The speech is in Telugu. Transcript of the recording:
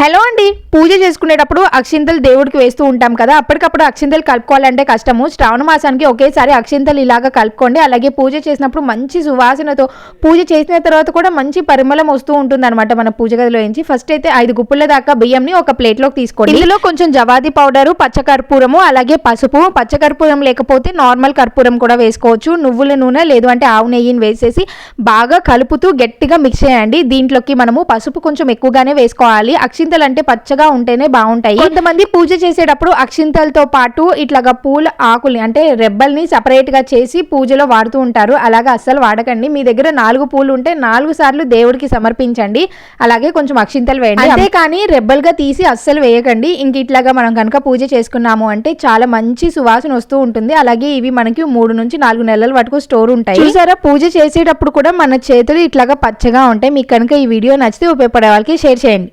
హలో అండి. పూజ చేసుకునేటప్పుడు అక్షింతలు దేవుడికి వేస్తూ ఉంటాం కదా అప్పటికప్పుడు అక్షింతలు కలుపుకోవాలంటే కష్టము. శ్రావణ మాసానికి ఒకేసారి అక్షింతలు ఇలాగ కలుపుకోండి. అలాగే పూజ చేసినప్పుడు మంచి సువాసనతో పూజ చేసిన తర్వాత కూడా మంచి పరిమళం వస్తూ ఉంటుంది అనమాట మన పూజ గదిలో నుంచి ఫస్ట్ అయితే ఐదు గుప్పుల దాకా బియ్యంని ఒక ప్లేట్లోకి తీసుకోండి. ఇందులో కొంచెం జవాది పౌడరు పచ్చకర్పూరము అలాగే పసుపు. పచ్చకర్పూరం లేకపోతే నార్మల్ కర్పూరం కూడా వేసుకోవచ్చు. నువ్వుల నూనె లేదు అంటే ఆవు నెయ్యిని వేసేసి బాగా కలుపుతూ గట్టిగా మిక్స్ చేయండి. దీంట్లోకి మనము పసుపు కొంచెం ఎక్కువగానే వేసుకోవాలి. అక్షింత అక్షింతలు అంటే పచ్చగా ఉంటేనే బాగుంటాయి. కొంతమంది పూజ చేసేటప్పుడు అక్షింతలతో పాటు ఇట్లాగా పూల ఆకుల్ని అంటే రెబ్బల్ని సపరేట్గా చేసి పూజలో వాడుతూ ఉంటారు. అలాగా అస్సలు వాడకండి. మీ దగ్గర నాలుగు పూలు ఉంటే నాలుగు సార్లు దేవుడికి సమర్పించండి. అలాగే కొంచెం అక్షింతలు వేయండి. అంతేకాని రెబ్బల్గా తీసి అస్సలు వేయకండి. ఇంక ఇట్లాగా మనం కనుక పూజ చేసుకున్నాము అంటే చాలా మంచి సువాసన వస్తూ ఉంటుంది. అలాగే ఇవి మనకి మూడు నుంచి నాలుగు నెలల వరకు స్టోర్ ఉంటాయి. చూసారా? పూజ చేసేటప్పుడు కూడా మన చేతులు ఇట్లాగా పచ్చగా ఉంటాయి. మీకు కనుక ఈ వీడియో నచ్చితే ఉపయోగపడే వాళ్ళకి షేర్ చేయండి.